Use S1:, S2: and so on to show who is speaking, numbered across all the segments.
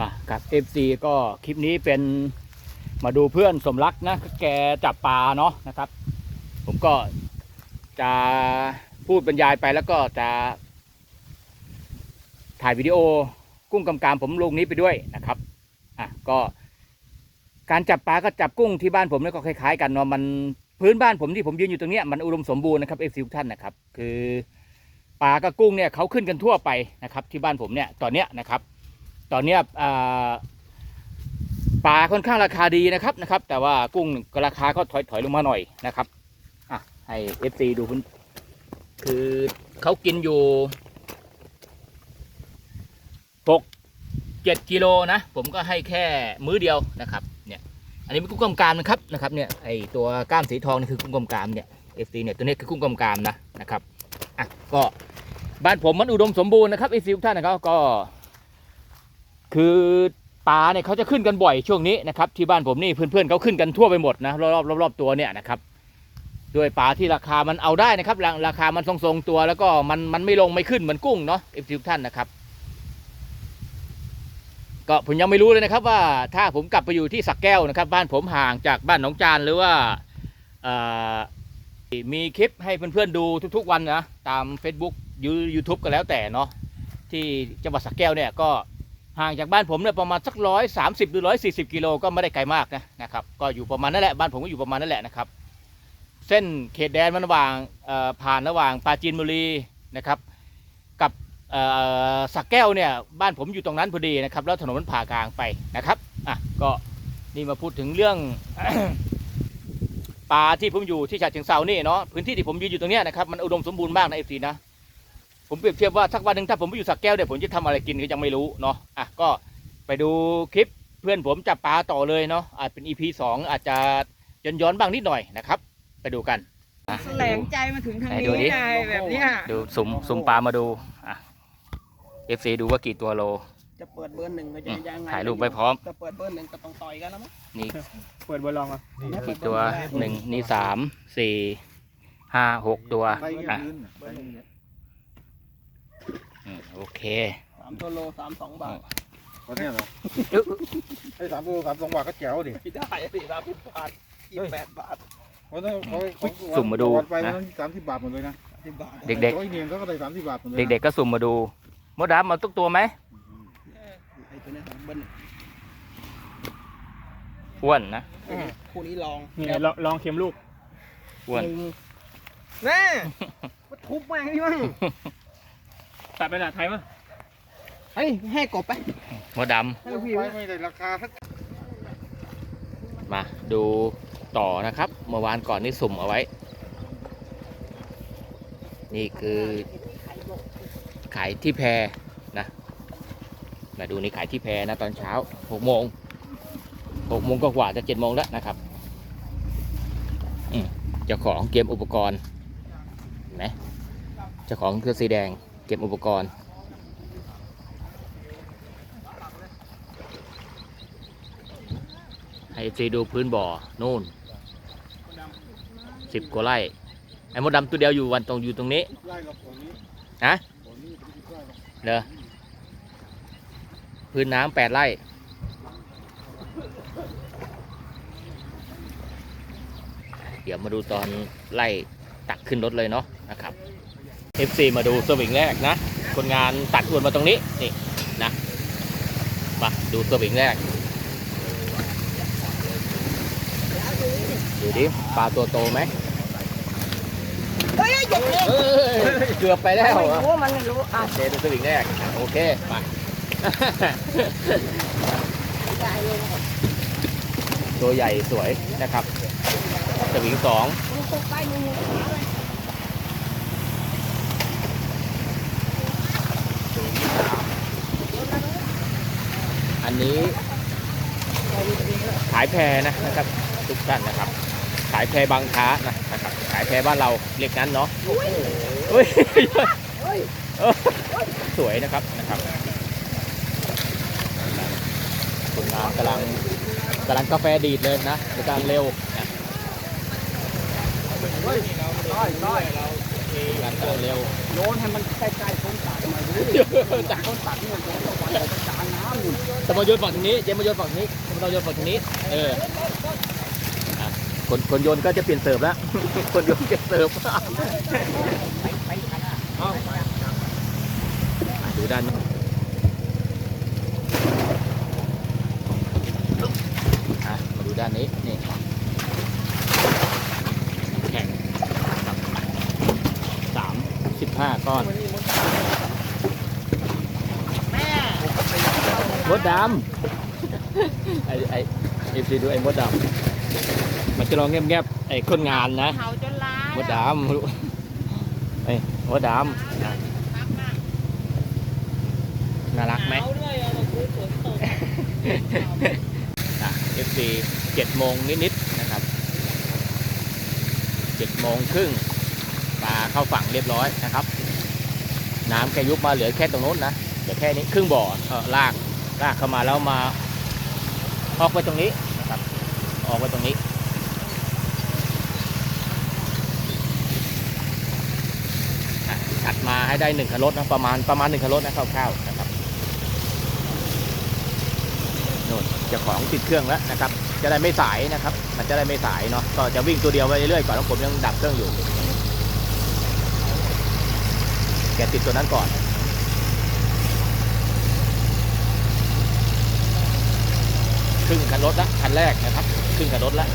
S1: มากับ FC ก็คลิปนี้เป็นมาดูเพื่อนสมรักนะ แกจับปลาเนาะนะครับ ผมก็จะพูดบรรยายไปแล้วก็จะ ถ่ายวิดีโอกุ้งกำกามผมลงนี้ไปด้วยนะครับอะก็การจับปลาก็จับกุ้งที่บ้านผมเนี่ยก็คล้ายๆกันเนาะมันพื้นบ้านผมที่ผมยืนอยู่ตรงเนี้ยมันอุดมสมบูรณ์นะครับเอฟซีทุกท่านนะครับ คือปลากับกุ้งเนี่ยเขาขึ้นกันทั่วไปนะครับ ที่บ้านผมเนี่ยตอนเนี้ยนะครับ ตอนนี้ป่าปลาค่อนข้างราคาดีนะครับนะครับ แต่ว่ากุ้งก็ราคาก็ถอยถอยลงมาหน่อยนะครับอะให้เอฟซีดูพื้นคือเขากินอยู่หกเจ็ดกิโลนะ ผมก็ให้แค่มื้อเดียวนะครับเนี่ยอันนี้เป็นกุ้งกำกามนะครับนะครับเนี่ยไอตัวก้ามสีทองนี่คือกุ้งกำกามเนี่ยเอฟซีเนี่ยตัวนี้คือกุ้งกำกามนะนะครับอะก็บ้านผมมันอุดมสมบูรณ์นะครับเอฟซีทุกท่านนะครับก็ คือปลาเนี่ยเขาจะขึ้นกันบ่อยช่วงนี้นะครับที่บ้านผมนี่เพื่อนๆเขาขึ้นกันทั่วไปหมดนะรอบๆรอบๆตัวเนี่ยนะครับด้วยปลาที่ราคามันเอาได้นะครับราราคามันทรงๆตัวแล้วก็มันมันไม่ลงไม่ขึ้นเหมือนกุ้งเนาะเอฟซีทุกท่านนะครับก็ผมยังไม่รู้เลยนะครับว่าถ้าผมกลับไปอยู่ที่สักแก้วนะครับ บ้านผมห่างจากบ้านหนองจานหรือว่ามีคลิปให้เพื่อนๆดูทุกๆวันนะตาม Facebook ยูยูทูบก็แล้วแต่เนาะที่จังหวัดสักแก้วเนี่ยก็ ห่างจากบ้านผมเนี่ยประมาณสักร้อยสามสิบหรือร้อยสี่สิบกิโลก็ไม่ได้ไกลมากนะนะครับก็อยู่ประมาณนั่นแหละบ้านผมก็อยู่ประมาณนั่นแหละนะครับ เส้นเขตแดนมันระหว่างผ่านระหว่างปราจีนบุรีนะครับกับสักแก้วเนี่ยบ้านผมอยู่ตรงนั้นพอดีนะครับแล้วถนนมันผ่ากลางไปนะครับอะก็นี่มาพูดถึงเรื่องป่าที่ผมอยู่ที่ฉะเชิงเซานี่เนาะพื้นที่ที่ผมยืนอยู่ตรงเนี้ยนะครับมันอุดมสมบูรณ์มากนะเอฟซีนะ ผมเปรียบเทียบว่าสักวันหนึ่งถ้าผมไปอยู่สักแก้วเนี่ยผมจะทำอะไรกินก็ยังไม่รู้เนาะอะก็ไปดูคลิปเพื่อนผมจับปลาต่อเลยเนาะอาจเป็น EP สองอาจจะย้อนย้อนๆบ้างนิดหน่อยนะครับ ไปดูกัน
S2: แสลงใจมาถึงทาง
S1: ไหน
S2: นี้
S1: ดูดิ
S2: ไงแบบเนี้ย
S1: ดูสุ่มสุ่มปลามาดูอะ FC ดูว่ากี่ตัวโล
S3: จะเปิดเบอร์หนึ่งก็จะยังไง
S1: ถ่ายรูปไว้พร้อม
S3: จะเปิดเบอร์หนึ่งก็ต้องต่อยกันแล้วมั้ง
S1: นี่
S2: เปิดบอลลองอะ
S1: กี่ตัวหนึ่งนี่สามสี่ห้าหกตัว
S4: ไปยื
S1: อะ
S4: นไปยืน
S1: อืมโอเค
S3: สามตัวโลสามสองบาท
S4: วันนี้เหรอไอ้สามตัวสามสองบาทก็แจ๋วดิ
S3: ไม่ได้สิสามสิบบาทยี่สิบแปดบาท
S4: วันนั้นเขาเขา
S1: สุ่มมาดู
S4: วันไป
S1: นะ
S4: วันนั้นสามสิบบาทหมดเลยนะ
S3: สิบบาท
S1: เด็ก
S4: ร้อยเนียนเขาก็ได้สามสิบบาทหมดเลย
S1: ๆเด็กๆก็สุ่มมาดูมดดำมาทุกตัวไหม
S3: ไอ้ตัวนี้เบอร์หนึ่ง
S1: อ้วนนะ
S3: คู่นี้ลอง
S2: นี่ลองลองเค็มลูก
S1: อ้วน
S3: แน่มาทุบแม่งนี่มั้ง
S2: ตัดไปหนาไทยมั้ย
S3: เฮ้ยให้กบไป
S1: มดด
S3: ให้ลูกพี่
S4: ไป
S3: ไว้
S4: ไม่ได้ราคาสักำ
S1: มาดูต่อนะครับ เมื่อวานก่อนนี่สุ่มเอาไว้ นี่คือขายที่แพนะ มาดูนี่ขายที่แพนะตอนเช้าหกโมงหกโมงก็กว่าจะเจ็ดโมงแล้วนะครับอืมเจ้าของเกมอุปกรณ์เห็นไหมเจ้าของเสื้อสีแดง เก็บอุปกรณ์ ให้ซีดูพื้นบ่อนู่นสิบกว่าไร่ไอ้มดดำตัวเดียวอยู่วันตรงอยู่ตรงนี้
S4: องนี้
S1: นะ
S4: ของนี้
S1: อพื้นน้ำแปดไร่เดี๋ยวมาดูตอนไล่ตักขึ้นรถเลยเนาะนะครับ FC มาดูสวิงแรกนะ คนงานตัดอวนมาตรงนี้นี่นะมาดูสวิงแรก ดูดิปลาตัวโตไหม
S3: เฮ้ยหยกเลย
S1: เอ้ยเกือบไปแล้ว
S3: ไม่
S1: อะ
S3: รู้มันไม่รู้อะ
S1: เดดูสวิงแรกอะโอเคมาตัวใหญ่สวยนะครับสวิงสอง อันนี้ขายแพนะนะครับทุกท่านนะครับ ขายแพบางค้านะนะครับ ขายแพบ้านเราเรียกงั้นเนาะเฮ้ยสวยนะครับนะครับคนงากำลังกำลังกาแฟดีดเลยนะกำลังเร็วนะ
S3: ได้ได้
S1: กำลังเร็ว
S3: โยนให้มันใกล้ๆต้นตัดหน่อยดู
S1: จาก
S3: ต้นตัดนี่มันโยนระหว่างกลางน้ำอยู่
S1: สมโยนฝั่งนี้เจมมาโยนฝั่งนี้สมโยนฝั่งนี้ เออคนคนโยนก็จะเปลี่ยนเสิร์ฟแล้ว คนโยนเปลี่ยนเสิร์ฟดูด้านนี้มาดูด้านนี้ นี่ แข่งสามสิบห้าก้อน มดดำไอไอเอฟซีดูไอ้มดดำมันจะลองแงบๆไอ้คนงานนะ
S5: เห่าจนล้าม
S1: ดดำรู้ไอ้มดดำนะน่ารักไหม
S5: เห่าด้วยอะคือฝนตก
S1: นะเอฟซีเจ็ดโมงนิดๆนะครับเจ็ดโมงครึ่งปลาเข้าฝั่งเรียบร้อยนะครับ น้ำแกยุบมาเหลือแค่ตรงโน้นนะเหลือแค่นี้ครึ่งบ่อเออลาก ลากเข้ามาแล้วมาออกไปตรงนี้นะครับ ออกไปตรงนี้อัดมาให้ได้หนึ่งคันรถนะประมาณประมาณหนึ่งคันรถนะคร่าวๆนะครับโน่นจ้าของติดเครื่องแล้วนะครับ จะได้ไม่สายนะครับ มันจะได้ไม่สายเนาะก็จะวิ่งตัวเดียวไปเรื่อยๆก่อนแล้วผมยังดับเครื่องอยู่แกติดตัวนั้นก่อน ครึ่งคันรถละคันแรกนะครับครึ่งคันรถละ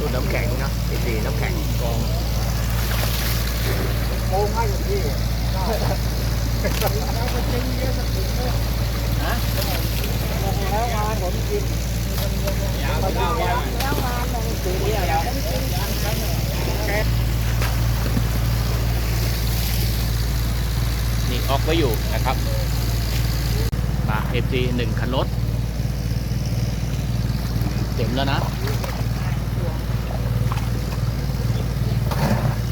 S1: รุ่นน้ำแข็งนะดีๆน้ำแข็งกอง
S4: โค้งให้อย่างที่
S1: ฮะ
S4: แล้วงานผมกิน
S1: นี่ ออกไว้อยู่นะครับมาเอฟซีหนึ่งคันรถ เต็มแล้วนะ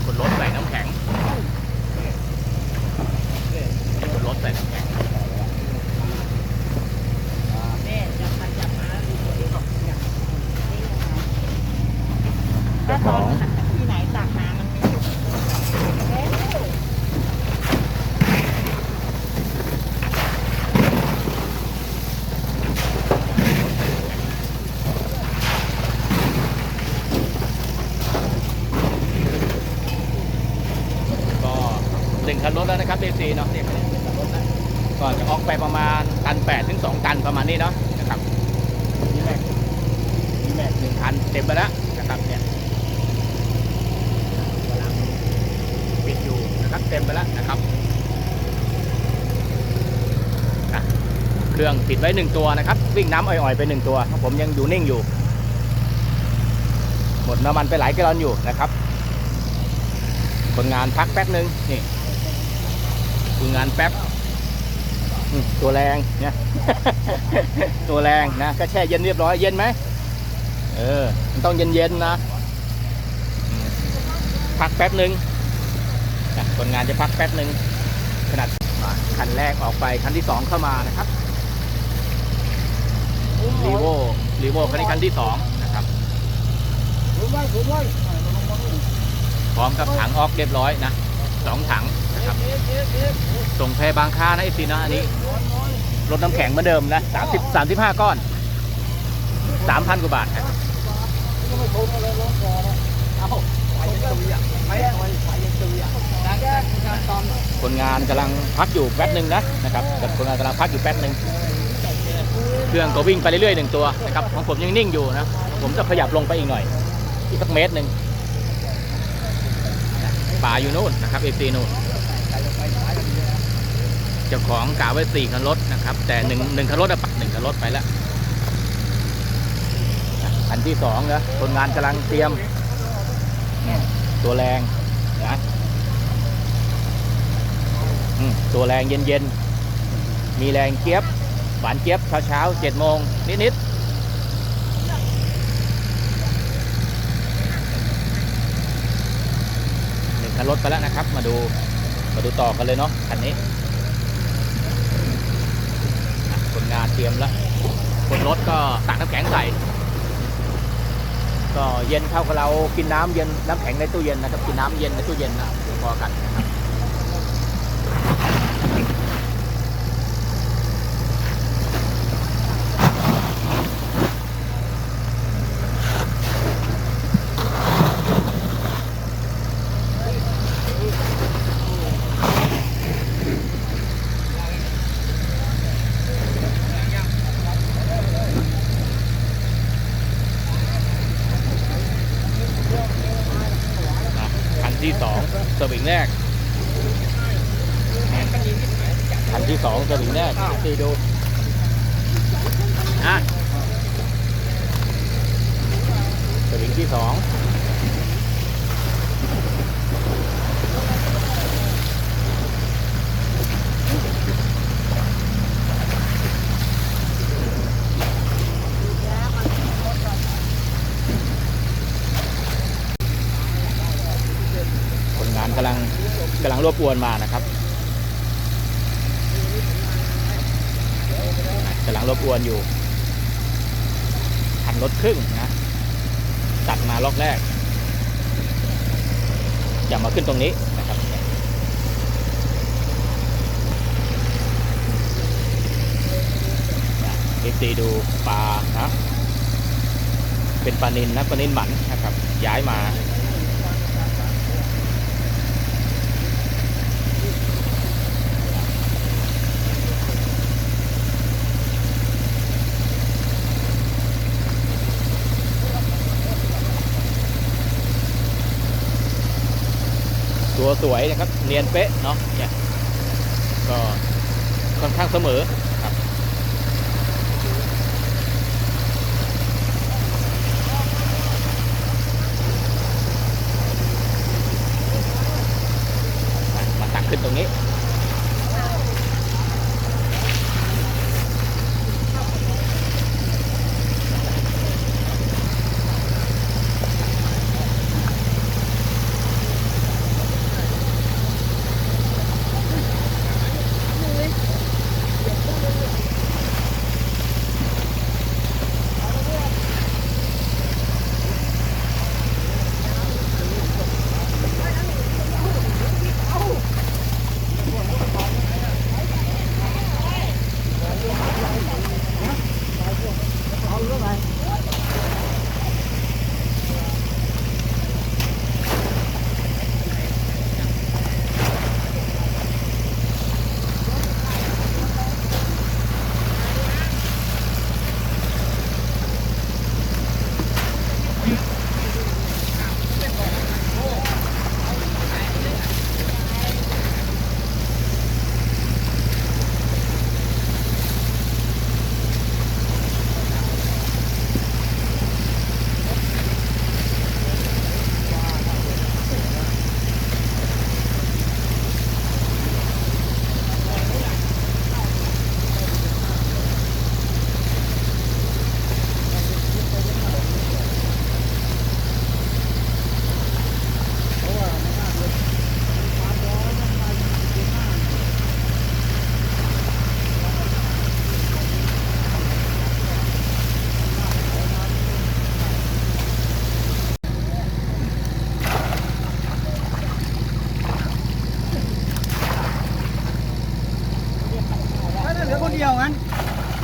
S1: คนรถใส่น้ำแข็งคนรถใส่น้ำแข็ง
S5: แม่จับมาจับมาแล้วดูตัวเองบอกอยากนี่ยังไง
S1: เจ้าของ
S5: ที่ไหนตักน้ำมันมีอยู่เอ๊ะ
S1: ก็หนึ่งคันรถแล้วนะครับเอ ซีเนาะเนี่ยก่อนจะออกไปประมาณตันแปดถึงสองตันประมาณนี้เนาะนะครับนี่แม็กนี่แม็กหนึ่งคันเต็มไปแล้วนะครับเนี่ยกำลังปิดอยู่นะครับเต็มไปแล้วนะครับเครื่องติดไว้หนึ่งตัวนะครับ วิ่งน้ำอ่อยๆไปหนึ่งตัว ผมยังอยู่นิ่งอยู่หมดน้ำมันไปหลายแกลลอนอยู่นะครับ คนงานพักแป๊บนึงนี่ คนงานแป๊บอืมตัวแรงเนี่ยตัวแรงนะก็แช่เย็นเรียบร้อยเย็นไหมเออมันต้องเย็นเย็นๆนะอืมพักแป๊บนึงนะคนงานจะพักแป๊บนึงขนาดมาคันแรกออกไปคันที่สองเข้ามานะครับรีโวรีโวคันนี้คันที่สองนะครับ
S4: ผมไว้ผมไว้
S1: พร้อมกับถังออกเรียบร้อยนะสองถัง นะครับ ส่งแพบางค้านะไอซีนะอันนี้รถน้ำแข็งเหมือนเดิมนะสามสิบสามสิบห้าก้อนสามพันกว่าบาทครับคนงานกำลังพักอยู่แป๊บหนึ่งนะนะครับกับคนงานกำลังพักอยู่แป๊บหนึ่งเครื่องก็วิ่งไปเรื่อยๆหนึ่งตัวนะครับของผมยังนิ่งอยู่นะ ผมจะขยับลงไปอีกหน่อย อีกสักเมตรหนึ่งป่าอยู่นู่นนะครับเอซีนู่น จ้าของกะไว้สี่คันรถนะครับ แต่หนึ่งหนึ่งคันรถอะปักหนึ่งคันรถไปแล้วคันที่สองนะคนงานกำลังเตรียม ตัวแรงนะตัวแรงเย็นๆ มีแรงเจี๊ยบ หวานเจี๊ยบเช้าเช้าเจ็ดโมงนิดๆหนึ่งคันรถไปแล้วนะครับ มาดูมาดูต่อกันเลยเนาะคันนี้อะ คนงานเตรียมแล้วบนรถก็ตักน้ำแข็งใส่ ก็เย็นเท่ากับเรากินน้ำเย็นน้ำแข็งในตู้เย็นนะครับ กินน้ำเย็นในตู้เย็นนะพอกันนะครับ นะคันที่สอง สวิงแรกคันที่สองสวิงแรกตีดูนะสวิงที่สองคนงานกำลังกำลัง รวบรวมมานะครับกำลังรวบรวมอยู่คันรถครึ่งนะตัดมาล็อกแรกจะมาขึ้นตรงนี้นะครับเอฟซีดูปลานะเป็นปลานินนะปลานินหมันนะครับ ย้ายมา ตัวสวยนะครับเนียนเป๊ะเนาะเนี่ยก็ค่อนข้างเสมอ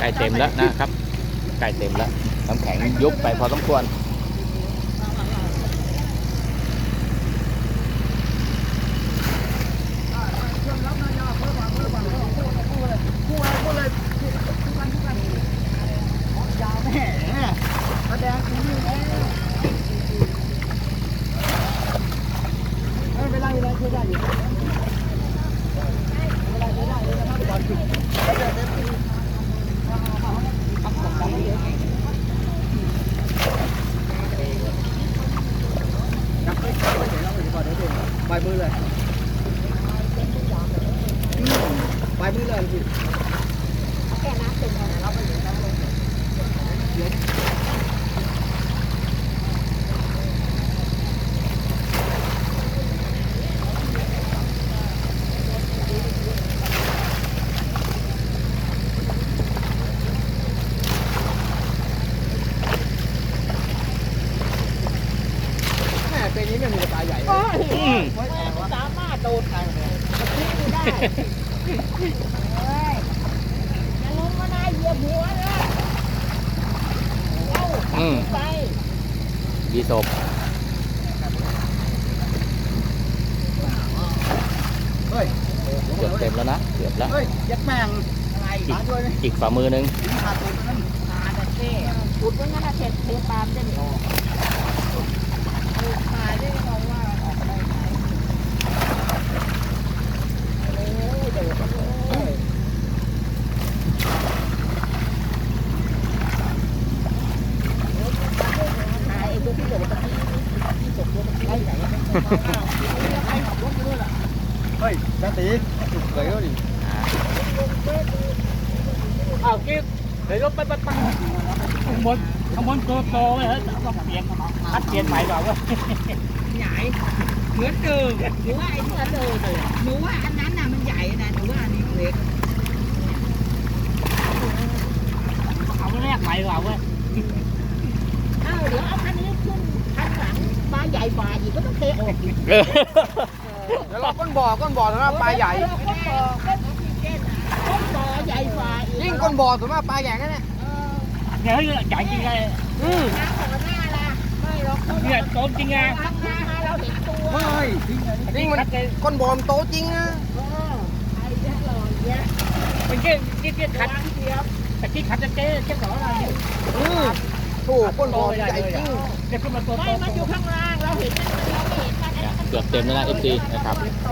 S1: ไก่
S3: เต็
S1: มแล้วนะครับไก่เต็มแล้วน้ำแข็งยุบไปพอสมควร
S3: ยาวแม่แสดงถึงนี่แม่ไม่เป็นไรไม่เป็นไรช่วยได้อยู่ไม่เป็นไรช่วยได้เลยนะครับก่อนปิด
S5: ก็
S1: อืม
S5: ไม่สามารถโดดมันทิ้งไม่ได้เฮ้ยอย่าลงมาได้เหยียบหัวนะเอา
S1: อืม
S5: ไป
S1: ดีศพ
S4: เฮ้ย
S1: เกือบเต็มแล้วนะ เกือบแล้ว
S4: เฮ้ยยัดแม่ง
S5: อะไร
S4: มาด้วยไหม
S1: อีกฝ่ามือหนึง
S4: ขาดตัวนั้น
S5: ปลาดันเต้ขุดไว้งั้นนะเทเทปลามจะไม่ออกขุดมาได้มองว่าออกได้ไหมโอ้ยเดี๋ยวโอ้ยถ่ายไอ้ตัวที่โดดตะกี้ที่ตกตัวตะกี้ไห น
S4: เฮ้ยนาตีจุกเลยดิ
S2: อ้าวกิ๊บเดี๋ยวไปไปไปข้างบนข้างบนตัวโตเลยฮะต้องเปลี่
S5: ใหญ่กว่าอีกก็ต้องเทออกอีก
S1: เออ
S3: เดี๋ยวเราก้นบ่อก้นบ่อสำหรับปลาใหญ่
S5: ก้นบ่อก้นออกซิเจนอะก้นบ่อใหญ่กว่าอีก
S3: ยิ่งก้นบ่อสำหรับปลาใหญ่นั่นแหละ
S5: เออ
S2: เนี่ยใหญ่จริงเลย
S3: อืม
S5: น้ำหัวหน้าล่ะไม่หรอกเขา
S2: เนี่ยโตจริงไง
S5: ข้างหน้าเราเห็นตัว
S4: เฮ้ยทิ้งเลย
S3: ยิ่งมันก้นบ่อมันโตจริงนะ
S5: เออไอ้เจ้าหล่อเนี้ย
S2: เป็นเกี้ยเกี้ยเกี้ยขัด
S5: วางเดียว
S2: แต่กี้ขัดจะเจ๊เจ๊สอนอะไร
S3: อืมโถูกก้นบ่อมันใหญ่จริง
S2: เดี๋ยวขึ้นมาตัวโต
S5: ไม่มันอยู่ข้างล่างเราเห็นมันเราไม่เห็นมัน
S1: เกือบเต็มแล้วนะ FC นะครับ
S5: โต